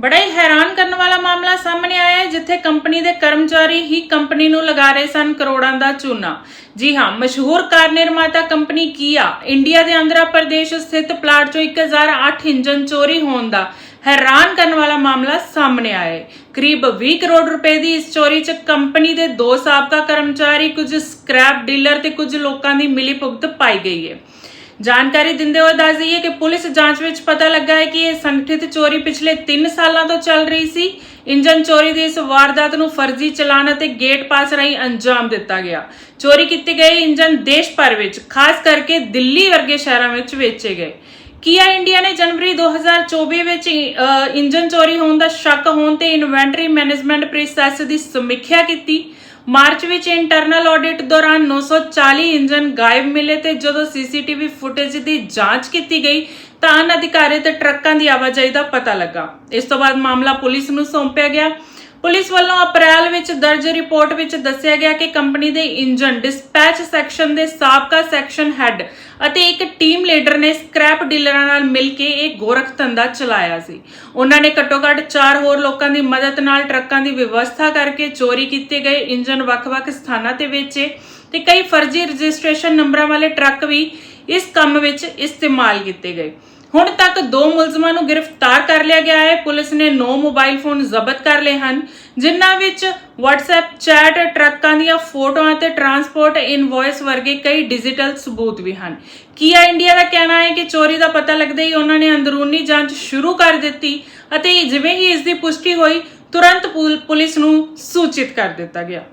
ਬੜਾ ਹੀ ਹੈਰਾਨ ਕਰਨ ਵਾਲਾ ਮਾਮਲਾ ਸਾਹਮਣੇ ਆਇਆ ਹੈ, ਜਿੱਥੇ ਕੰਪਨੀ ਦੇ ਕਰਮਚਾਰੀ ਹੀ ਕੰਪਨੀ ਨੂੰ ਲਗਾ ਰਹੇ ਸਨ ਕਰੋੜਾਂ ਦਾ ਚੂਨਾ। ਜੀ ਹਾਂ, ਮਸ਼ਹੂਰ ਕਾਰ ਨਿਰਮਾਤਾ ਕੰਪਨੀ ਕੀਆ, ਇੰਡੀਆ ਦੇ ਆਂਧਰਾ ਪ੍ਰਦੇਸ਼ ਸਥਿਤ ਪਲਾਟ ਚੋਂ 1008 ਇੰਜਨ ਚੋਰੀ ਹੋਣ ਦਾ ਹੈਰਾਨ ਕਰਨ ਵਾਲਾ ਮਾਮਲਾ ਸਾਹਮਣੇ ਆਇਆ ਹੈ। ਕਰੀਬ 20 ਕਰੋੜ ਰੁਪਏ ਦੀ ਇਸ ਚੋਰੀ 'ਚ ਕੰਪਨੀ ਦੇ ਦੋ ਸਾਬਕਾ ਕਰਮਚਾਰੀ, ਕੁਝ ਸਕ੍ਰੈਪ ਡੀਲਰ ਤੇ ਕੁਝ ਲੋਕਾਂ ਦੀ ਮਿਲੀ ਭੁਗਤ ਪਾਈ ਗਈ ਹੈ। ਜਾਣਕਾਰੀ ਦਿੰਦੇ ਹੋਏ ਦੱਸ ਦਈਏ ਕਿ ਪੁਲਿਸ ਜਾਂਚ ਵਿੱਚ ਪਤਾ ਲੱਗਾ ਹੈ ਕਿ ਇਹ ਸੰਗਠਿਤ ਚੋਰੀ ਪਿਛਲੇ 3 ਸਾਲਾਂ ਤੋਂ ਚੱਲ ਰਹੀ ਸੀ। ਇੰਜਨ ਚੋਰੀ ਦੀ ਇਸ ਵਾਰਦਾਤ ਨੂੰ ਫਰਜ਼ੀ ਚਲਾਨ ਅਤੇ ਗੇਟ ਪਾਸ ਰਾਹੀਂ ਅੰਜਾਮ ਦਿੱਤਾ ਗਿਆ। ਚੋਰੀ ਕੀਤੇ ਗਏ ਇੰਜਨ ਦੇਸ਼ ਭਰ ਵਿੱਚ ਖਾਸ ਕਰਕੇ ਦਿੱਲੀ ਵਰਗੇ ਸ਼ਹਿਰਾਂ ਵਿੱਚ ਵੇਚੇ ਗਏ। ਕੀਆ ਇੰਡੀਆ ਨੇ ਜਨਵਰੀ 2024 ਵਿੱਚ ਅ, ਇੰਜਨ ਚੋਰੀ ਹੋਣ ਦਾ ਸ਼ੱਕ ਹੋਣ ਤੇ ਇਨਵੈਂਟਰੀ ਮੈਨੇਜਮੈਂਟ ਪ੍ਰੋਸੈਸ ਦੀ ਸਮੀਖਿਆ ਕੀਤੀ। ਮਾਰਚ ਵਿੱਚ ਇੰਟਰਨਲ ਆਡਿਟ ਦੌਰਾਨ 940 ਇੰਜਨ ਗਾਇਬ ਮਿਲੇ ਤੇ ਜਦੋਂ ਸੀਸੀਟੀਵੀ ਫੁਟੇਜ ਦੀ ਜਾਂਚ ਕੀਤੀ ਗਈ, ਤਾਂ ਅਧਿਕਾਰੀ ਤੇ ਟਰੱਕਾਂ ਦੀ ਆਵਾਜਾਈ ਦਾ ਪਤਾ ਲੱਗਾ। ਇਸ ਤੋਂ ਬਾਅਦ ਮਾਮਲਾ ਪੁਲਿਸ ਨੂੰ ਸੌਂਪਿਆ ਗਿਆ। ਪੁਲਿਸ ਵੱਲੋਂ ਅਪ੍ਰੈਲ ਵਿੱਚ ਦਰਜ ਰਿਪੋਰਟ ਵਿੱਚ ਦੱਸਿਆ ਗਿਆ ਕਿ ਕੰਪਨੀ ਦੇ ਇੰਜਨ ਡਿਸਪੈਚ ਸੈਕਸ਼ਨ ਦੇ ਸਾਬਕਾ ਸੈਕਸ਼ਨ ਹੈੱਡ ਅਤੇ ਇੱਕ ਟੀਮ ਲੀਡਰ ਨੇ ਸਕ੍ਰੈਪ ਡੀਲਰਾਂ ਨਾਲ ਮਿਲ ਕੇ ਇਹ ਗੋਰਖ ਧੰਦਾ ਚਲਾਇਆ ਸੀ। ਉਹਨਾਂ ਨੇ ਘੱਟੋ-ਘੱਟ 4 ਹੋਰ ਲੋਕਾਂ ਦੀ ਮਦਦ ਨਾਲ ਟਰੱਕਾਂ ਦੀ ਵਿਵਸਥਾ ਕਰਕੇ ਚੋਰੀ ਕੀਤੇ ਗਏ ਇੰਜਨ ਵੱਖ-ਵੱਖ ਸਥਾਨਾਂ ਤੇ ਵੇਚੇ ਤੇ ਕਈ ਫਰਜ਼ੀ ਰਜਿਸਟ੍ਰੇਸ਼ਨ ਨੰਬਰਾਂ ਵਾਲੇ ਟਰੱਕ ਵੀ ਇਸ ਕੰਮ ਵਿੱਚ ਇਸਤੇਮਾਲ ਕੀਤੇ ਗਏ। ਹੁਣ ਤੱਕ ਦੋ ਮੁਲਜ਼ਮਾਂ ਨੂੰ ਗ੍ਰਿਫਤਾਰ ਕਰ ਲਿਆ ਗਿਆ ਹੈ। ਪੁਲਿਸ ਨੇ 9 ਮੋਬਾਈਲ ਫੋਨ ਜ਼ਬਤ ਕਰ ਲਏ ਹਨ, ਜਿਨ੍ਹਾਂ ਵਿੱਚ WhatsApp ਚੈਟ ਟਰੱਕਾਂ ਦੀਆਂ ਫੋਟੋਆਂ ਅਤੇ ਟਰਾਂਸਪੋਰਟ ਇਨਵੌਇਸ ਵਰਗੇ ਕਈ ਡਿਜੀਟਲ ਸਬੂਤ ਵੀ ਹਨ। ਕੀਆ ਇੰਡੀਆ ਦਾ ਕਹਿਣਾ ਹੈ ਕਿ ਚੋਰੀ ਦਾ ਪਤਾ ਲੱਗਦੇ ਹੀ ਉਹਨਾਂ ਨੇ ਅੰਦਰੂਨੀ ਜਾਂਚ ਸ਼ੁਰੂ ਕਰ ਦਿੱਤੀ ਅਤੇ ਜਿਵੇਂ ਹੀ ਇਸ ਦੀ ਪੁਸ਼ਟੀ ਹੋਈ, ਤੁਰੰਤ ਪੁਲ- ਪੁਲਿਸ ਨੂੰ ਸੂਚਿਤ ਕਰ ਦਿੱਤਾ ਗਿਆ।